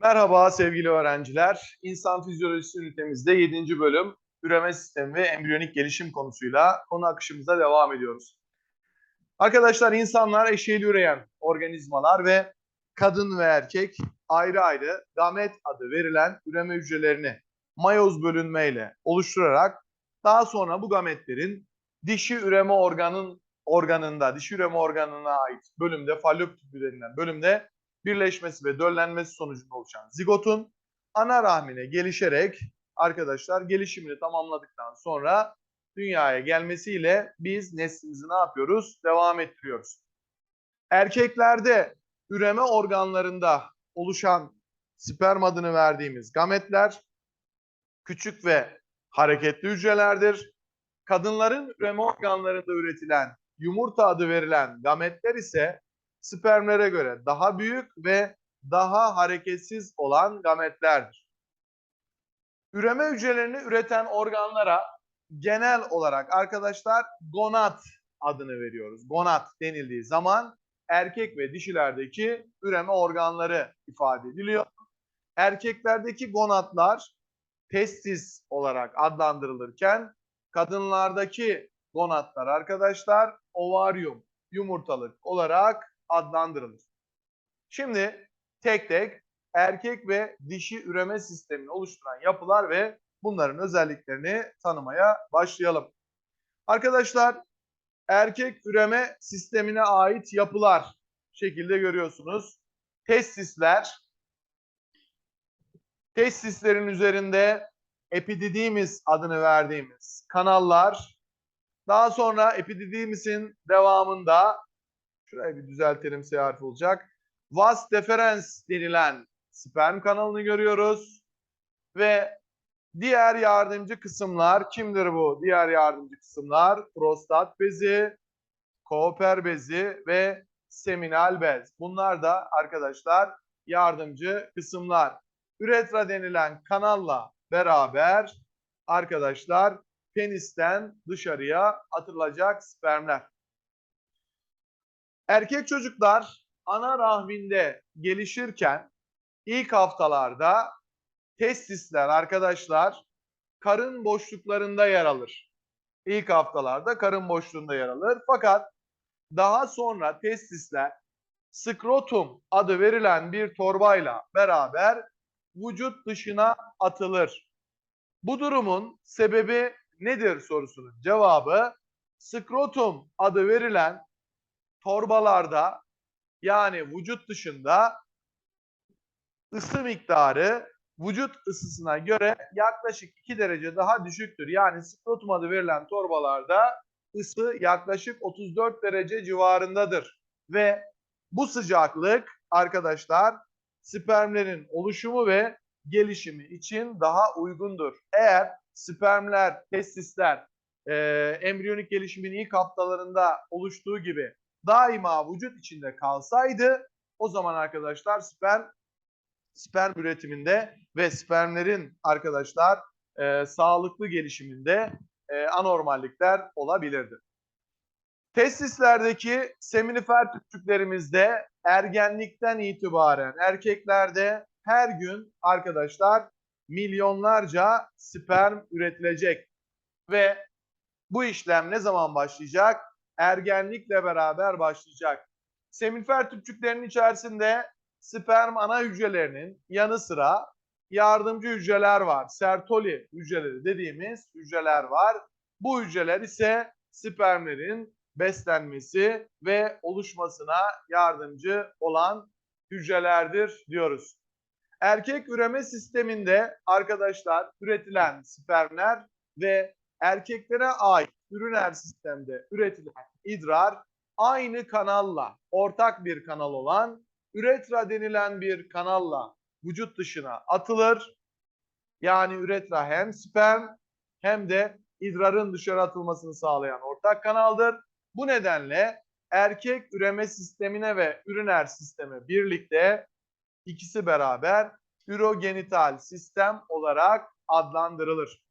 Merhaba sevgili öğrenciler. İnsan fizyolojisi ünitemizde 7. bölüm üreme sistemi ve embriyonik gelişim konusuyla konu akışımıza devam ediyoruz. Arkadaşlar insanlar eşeğli üreyen organizmalar ve kadın ve erkek ayrı ayrı gamet adı verilen üreme hücrelerini mayoz bölünmeyle oluşturarak daha sonra bu gametlerin dişi üreme organın organında, dişi üreme organına ait bölümde, fallop tüpü denilen bölümde birleşmesi ve döllenmesi sonucunda oluşan zigotun ana rahmine gelişerek arkadaşlar gelişimini tamamladıktan sonra dünyaya gelmesiyle biz neslimizi ne yapıyoruz? Devam ettiriyoruz. Erkeklerde üreme organlarında oluşan sperm adını verdiğimiz gametler küçük ve hareketli hücrelerdir. Kadınların üreme organlarında üretilen yumurta adı verilen gametler ise spermlere göre daha büyük ve daha hareketsiz olan gametlerdir. Üreme hücrelerini üreten organlara genel olarak arkadaşlar gonat adını veriyoruz. Gonat denildiği zaman erkek ve dişilerdeki üreme organları ifade ediliyor. Erkeklerdeki gonatlar testis olarak adlandırılırken kadınlardaki gonatlar arkadaşlar ovaryum, yumurtalık olarak adlandırılır. Şimdi tek tek erkek ve dişi üreme sistemini oluşturan yapılar ve bunların özelliklerini tanımaya başlayalım. Arkadaşlar erkek üreme sistemine ait yapılar şekilde görüyorsunuz. Testisler, testislerin üzerinde epididymis adını verdiğimiz kanallar, daha sonra epididymisin devamında Şurayı bir düzeltelim S harfi olacak. Vas deferens denilen sperm kanalını görüyoruz. Ve diğer yardımcı kısımlar kimdir bu? Diğer yardımcı kısımlar prostat bezi, kooper bezi ve seminal bez. Bunlar da arkadaşlar yardımcı kısımlar. Üretra denilen kanalla beraber arkadaşlar penisten dışarıya atılacak spermler. Erkek çocuklar ana rahminde gelişirken ilk haftalarda testisler arkadaşlar karın boşluklarında yer alır. İlk haftalarda karın boşluğunda yer alır. Fakat daha sonra testisler skrotum adı verilen bir torbayla beraber vücut dışına atılır. Bu durumun sebebi nedir sorusunun cevabı skrotum adı verilen torbalarda yani vücut dışında ısı miktarı vücut ısısına göre yaklaşık 2 derece daha düşüktür. Yani skrotum adı verilen torbalarda ısı yaklaşık 34 derece civarındadır. Ve bu sıcaklık arkadaşlar spermlerin oluşumu ve gelişimi için daha uygundur. Eğer spermler, testisler e, embriyonik gelişimin ilk haftalarında oluştuğu gibi daima vücut içinde kalsaydı o zaman arkadaşlar sperm sperm üretiminde ve spermlerin arkadaşlar e, sağlıklı gelişiminde e, anormallikler olabilirdi. Testislerdeki seminifer tüpçüklerimizde ergenlikten itibaren erkeklerde her gün arkadaşlar milyonlarca sperm üretilecek ve bu işlem ne zaman başlayacak? Ergenlikle beraber başlayacak. Seminifer tüpçüklerinin içerisinde sperm ana hücrelerinin yanı sıra yardımcı hücreler var. Sertoli hücreleri dediğimiz hücreler var. Bu hücreler ise spermlerin beslenmesi ve oluşmasına yardımcı olan hücrelerdir diyoruz. Erkek üreme sisteminde arkadaşlar üretilen spermler ve erkeklere ait üriner sistemde üretilen idrar aynı kanalla, ortak bir kanal olan üretra denilen bir kanalla vücut dışına atılır. Yani üretra hem sperm hem de idrarın dışarı atılmasını sağlayan ortak kanaldır. Bu nedenle erkek üreme sistemine ve üriner sisteme birlikte ikisi beraber ürogenital sistem olarak adlandırılır.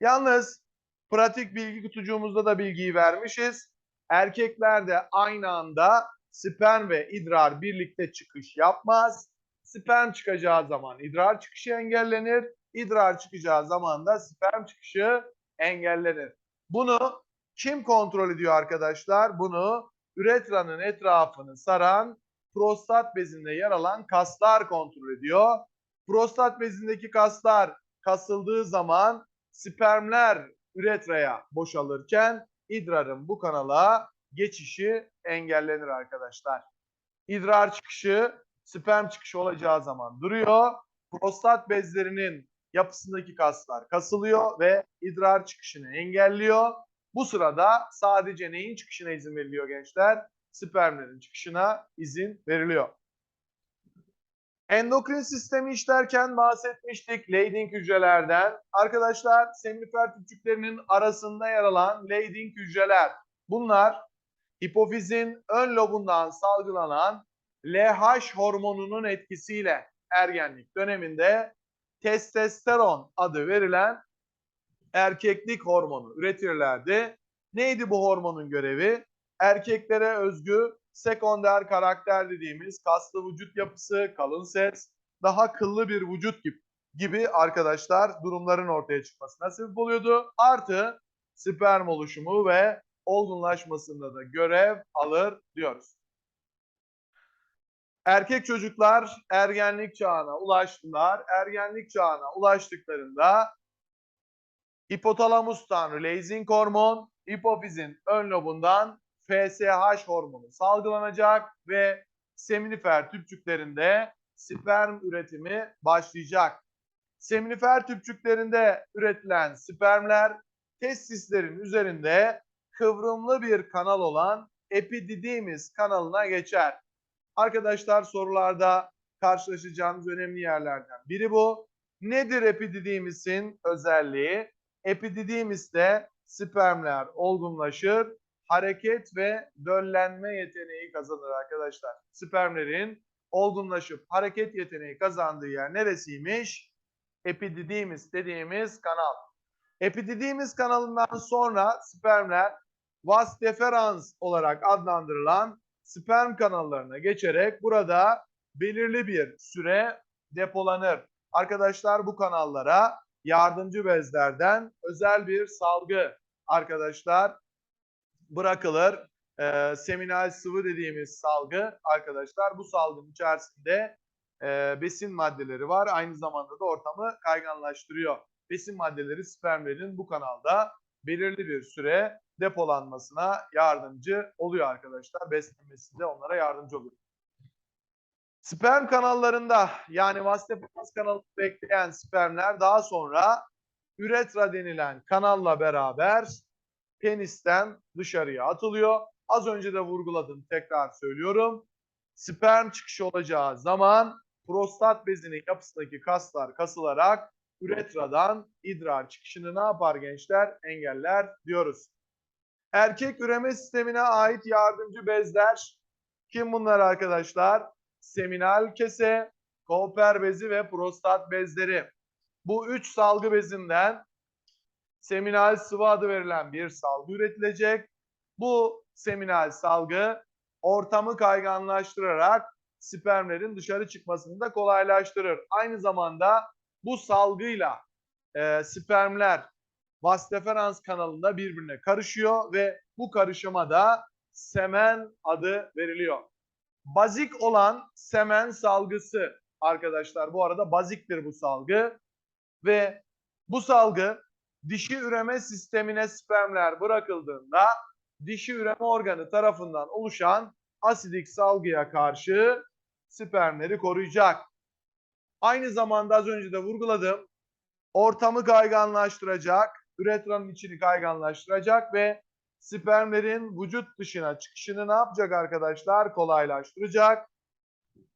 Yalnız Pratik bilgi kutucuğumuzda da bilgiyi vermişiz. Erkeklerde aynı anda sperm ve idrar birlikte çıkış yapmaz. sperm çıkacağı zaman idrar çıkışı engellenir. İdrar çıkacağı zaman da sperm çıkışı engellenir. Bunu kim kontrol ediyor arkadaşlar? Bunu üretranın etrafını saran prostat bezinde yer alan kaslar kontrol ediyor. Prostat bezindeki kaslar kasıldığı zaman spermler üretraya boşalırken idrarın bu kanala geçişi engellenir arkadaşlar. İdrar çıkışı sperm çıkışı olacağı zaman duruyor. Prostat bezlerinin yapısındaki kaslar kasılıyor ve idrar çıkışını engelliyor. Bu sırada sadece neyin çıkışına izin veriliyor gençler? Spermlerin çıkışına izin veriliyor. Endokrin sistemi işlerken bahsetmiştik Leydig hücrelerden. Arkadaşlar seminifer tüpçüklerinin arasında yer alan Leydig hücreler. Bunlar hipofizin ön lobundan salgılanan LH hormonunun etkisiyle ergenlik döneminde testosteron adı verilen erkeklik hormonu üretirlerdi. Neydi bu hormonun görevi? Erkeklere özgü sekonder karakter dediğimiz kaslı vücut yapısı, kalın ses, daha kıllı bir vücut gibi, gibi arkadaşlar durumların ortaya çıkmasına sebep oluyordu. Artı sperm oluşumu ve olgunlaşmasında da görev alır diyoruz. Erkek çocuklar ergenlik çağına ulaştılar. Ergenlik çağına ulaştıklarında hipotalamustan releasing hormon, hipofizin ön lobundan FSH hormonu salgılanacak ve seminifer tüpçüklerinde sperm üretimi başlayacak. Seminifer tüpçüklerinde üretilen spermler testislerin üzerinde kıvrımlı bir kanal olan epididymis kanalına geçer. Arkadaşlar sorularda karşılaşacağımız önemli yerlerden biri bu. Nedir epididymisin özelliği? Epididymiste spermler olgunlaşır, hareket ve döllenme yeteneği kazanır arkadaşlar. Spermlerin olgunlaşıp hareket yeteneği kazandığı yer neresiymiş? Epididymis dediğimiz kanal. Epididymis kanalından sonra spermler vas deferans olarak adlandırılan sperm kanallarına geçerek burada belirli bir süre depolanır. Arkadaşlar bu kanallara yardımcı bezlerden özel bir salgı arkadaşlar bırakılır. Ee, seminal sıvı dediğimiz salgı arkadaşlar bu salgının içerisinde e, besin maddeleri var. Aynı zamanda da ortamı kayganlaştırıyor. Besin maddeleri spermlerin bu kanalda belirli bir süre depolanmasına yardımcı oluyor arkadaşlar. Beslenmesinde onlara yardımcı oluyor. Sperm kanallarında yani vasıfaz kanalını bekleyen spermler daha sonra üretra denilen kanalla beraber penisten dışarıya atılıyor. Az önce de vurguladım tekrar söylüyorum. Sperm çıkışı olacağı zaman prostat bezinin yapısındaki kaslar kasılarak üretradan idrar çıkışını ne yapar gençler? Engeller diyoruz. Erkek üreme sistemine ait yardımcı bezler kim bunlar arkadaşlar? Seminal kese, Kolper bezi ve prostat bezleri. Bu üç salgı bezinden seminal sıvı adı verilen bir salgı üretilecek. Bu seminal salgı ortamı kayganlaştırarak spermlerin dışarı çıkmasını da kolaylaştırır. Aynı zamanda bu salgıyla e, spermler vas deferans kanalında birbirine karışıyor ve bu karışıma da semen adı veriliyor. Bazik olan semen salgısı arkadaşlar bu arada baziktir bu salgı ve bu salgı dişi üreme sistemine spermler bırakıldığında dişi üreme organı tarafından oluşan asidik salgıya karşı spermleri koruyacak. Aynı zamanda az önce de vurguladım. Ortamı kayganlaştıracak, üretranın içini kayganlaştıracak ve spermlerin vücut dışına çıkışını ne yapacak arkadaşlar? Kolaylaştıracak.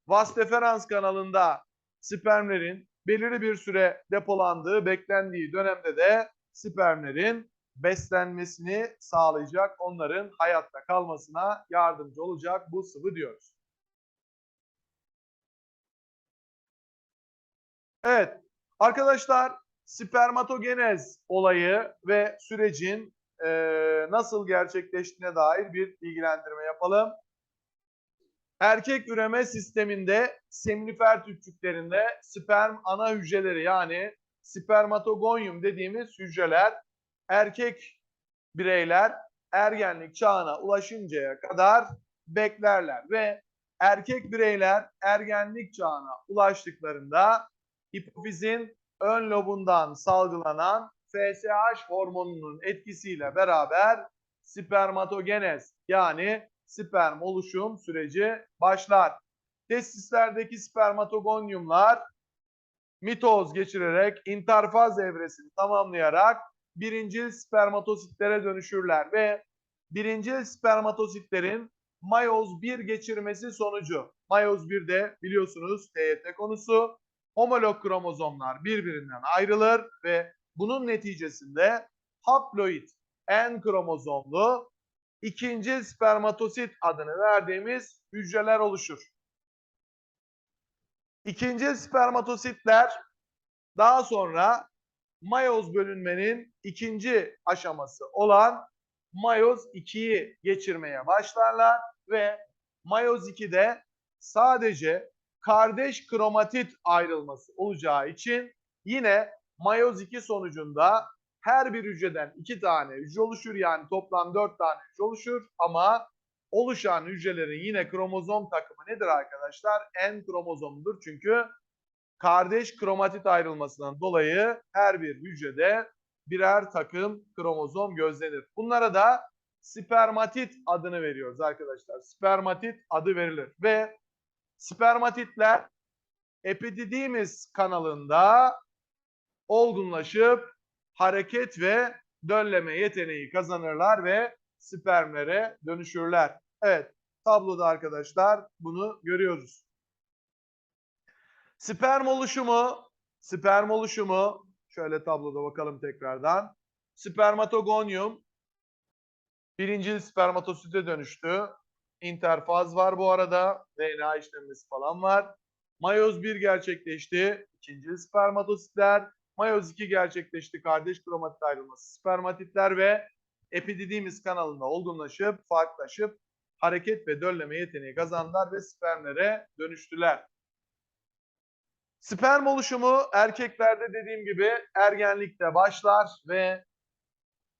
Vas deferans kanalında spermlerin belirli bir süre depolandığı, beklendiği dönemde de spermlerin beslenmesini sağlayacak, onların hayatta kalmasına yardımcı olacak bu sıvı diyoruz. Evet, arkadaşlar spermatogenez olayı ve sürecin e, nasıl gerçekleştiğine dair bir bilgilendirme yapalım. Erkek üreme sisteminde seminifer tüpçüklerinde sperm ana hücreleri yani spermatogonium dediğimiz hücreler erkek bireyler ergenlik çağına ulaşıncaya kadar beklerler ve erkek bireyler ergenlik çağına ulaştıklarında hipofizin ön lobundan salgılanan FSH hormonunun etkisiyle beraber spermatogenez yani sperm oluşum süreci başlar. Testislerdeki spermatogonyumlar mitoz geçirerek interfaz evresini tamamlayarak birincil spermatositlere dönüşürler ve birincil spermatositlerin mayoz 1 geçirmesi sonucu mayoz 1'de biliyorsunuz TYT konusu homolog kromozomlar birbirinden ayrılır ve bunun neticesinde haploid N kromozomlu ikinci spermatosit adını verdiğimiz hücreler oluşur. İkinci spermatositler daha sonra mayoz bölünmenin ikinci aşaması olan mayoz 2'yi geçirmeye başlarlar ve mayoz 2'de sadece kardeş kromatit ayrılması olacağı için yine mayoz 2 sonucunda her bir hücreden iki tane hücre oluşur. Yani toplam dört tane hücre oluşur. Ama oluşan hücrelerin yine kromozom takımı nedir arkadaşlar? N kromozomudur. Çünkü kardeş kromatit ayrılmasından dolayı her bir hücrede birer takım kromozom gözlenir. Bunlara da spermatit adını veriyoruz arkadaşlar. Spermatit adı verilir ve spermatitler epididymis kanalında olgunlaşıp hareket ve dölleme yeteneği kazanırlar ve spermlere dönüşürler. Evet, tabloda arkadaşlar bunu görüyoruz. Sperm oluşumu, sperm oluşumu şöyle tabloda bakalım tekrardan. Spermatogonium birinci spermatosite dönüştü. İnterfaz var bu arada. DNA işlemesi falan var. Mayoz 1 gerçekleşti. İkinci spermatositler. Mayoz 2 gerçekleşti. Kardeş kromatit ayrılması. Spermatitler ve epididimiz kanalında olgunlaşıp, farklılaşıp hareket ve dölleme yeteneği kazandılar ve spermlere dönüştüler. Sperm oluşumu erkeklerde dediğim gibi ergenlikte başlar ve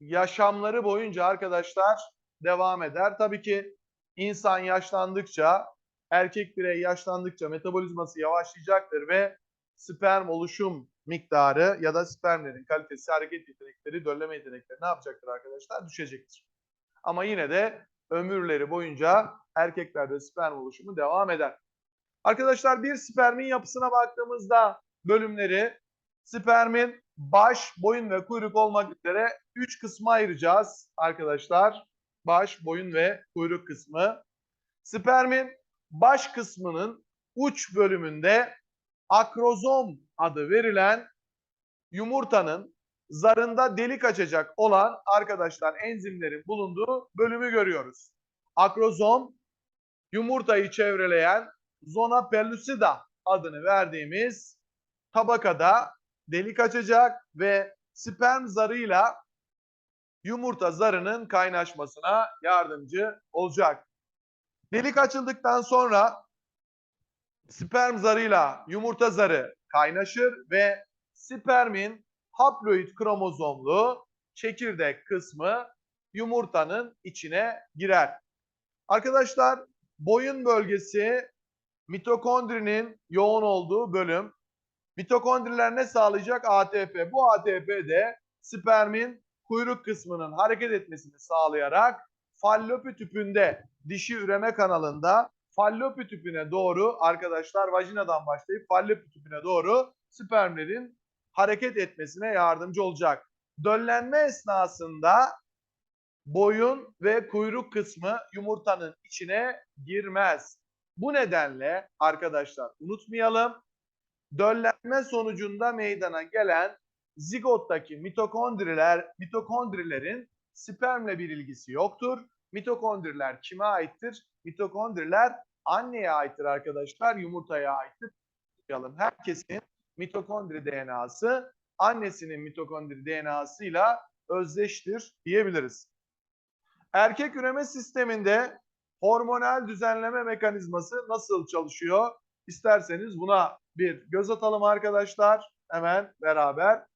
yaşamları boyunca arkadaşlar devam eder. Tabii ki insan yaşlandıkça, erkek birey yaşlandıkça metabolizması yavaşlayacaktır ve sperm oluşum miktarı ya da spermlerin kalitesi, hareket yetenekleri, dölleme yetenekleri ne yapacaktır arkadaşlar? Düşecektir. Ama yine de ömürleri boyunca erkeklerde sperm oluşumu devam eder. Arkadaşlar bir spermin yapısına baktığımızda bölümleri spermin baş, boyun ve kuyruk olmak üzere 3 kısma ayıracağız arkadaşlar. Baş, boyun ve kuyruk kısmı. Spermin baş kısmının uç bölümünde akrozom adı verilen yumurtanın zarında delik açacak olan arkadaşlar enzimlerin bulunduğu bölümü görüyoruz. Akrozom yumurtayı çevreleyen zona pellucida adını verdiğimiz tabakada delik açacak ve sperm zarıyla yumurta zarının kaynaşmasına yardımcı olacak. Delik açıldıktan sonra sperm zarıyla yumurta zarı kaynaşır ve spermin haploid kromozomlu çekirdek kısmı yumurtanın içine girer. Arkadaşlar boyun bölgesi mitokondrinin yoğun olduğu bölüm. Mitokondriler ne sağlayacak? ATP. Bu ATP de spermin kuyruk kısmının hareket etmesini sağlayarak fallopi tüpünde dişi üreme kanalında fallopi tüpüne doğru arkadaşlar vajinadan başlayıp fallopi tüpüne doğru spermlerin hareket etmesine yardımcı olacak. Döllenme esnasında boyun ve kuyruk kısmı yumurtanın içine girmez. Bu nedenle arkadaşlar unutmayalım. Döllenme sonucunda meydana gelen zigottaki mitokondriler, mitokondrilerin spermle bir ilgisi yoktur. Mitokondriler kime aittir? Mitokondriler anneye aittir arkadaşlar, yumurtaya aittir. Herkesin mitokondri DNA'sı annesinin mitokondri DNA'sıyla özdeştir diyebiliriz. Erkek üreme sisteminde hormonal düzenleme mekanizması nasıl çalışıyor? İsterseniz buna bir göz atalım arkadaşlar. Hemen beraber.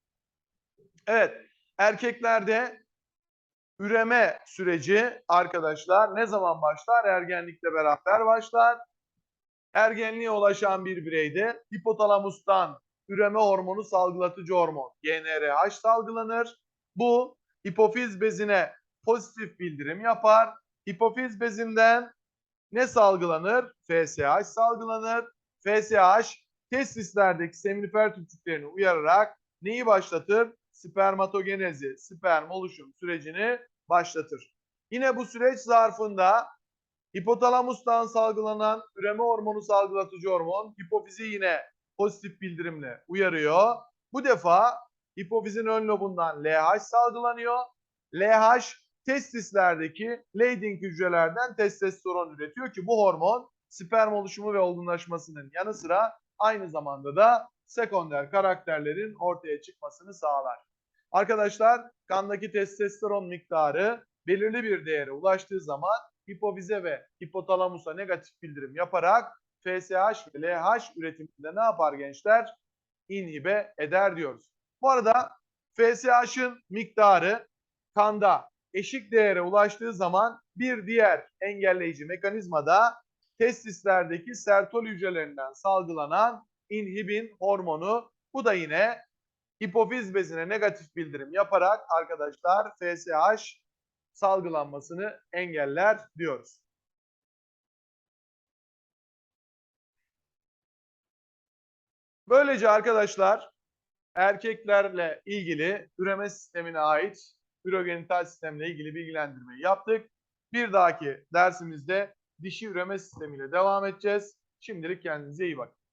Evet, erkeklerde üreme süreci arkadaşlar ne zaman başlar? Ergenlikle beraber başlar. Ergenliğe ulaşan bir bireyde hipotalamustan üreme hormonu salgılatıcı hormon GnRH salgılanır. Bu hipofiz bezine pozitif bildirim yapar. Hipofiz bezinden ne salgılanır? FSH salgılanır. FSH testislerdeki seminifer tüpçüklerini uyararak neyi başlatır? Spermatogenezi, sperm oluşum sürecini başlatır. Yine bu süreç zarfında hipotalamustan salgılanan üreme hormonu salgılatıcı hormon hipofizi yine pozitif bildirimle uyarıyor. Bu defa hipofizin ön lobundan LH salgılanıyor. LH testislerdeki Leydig hücrelerden testosteron üretiyor ki bu hormon sperm oluşumu ve olgunlaşmasının yanı sıra aynı zamanda da sekonder karakterlerin ortaya çıkmasını sağlar. Arkadaşlar kandaki testosteron miktarı belirli bir değere ulaştığı zaman hipofize ve hipotalamusa negatif bildirim yaparak FSH ve LH üretiminde ne yapar gençler? İnhibe eder diyoruz. Bu arada FSH'ın miktarı kanda eşik değere ulaştığı zaman bir diğer engelleyici mekanizmada testislerdeki sertol hücrelerinden salgılanan inhibin hormonu. Bu da yine hipofiz bezine negatif bildirim yaparak arkadaşlar FSH salgılanmasını engeller diyoruz. Böylece arkadaşlar erkeklerle ilgili üreme sistemine ait ürogenital sistemle ilgili bilgilendirmeyi yaptık. Bir dahaki dersimizde dişi üreme sistemiyle devam edeceğiz. Şimdilik kendinize iyi bakın.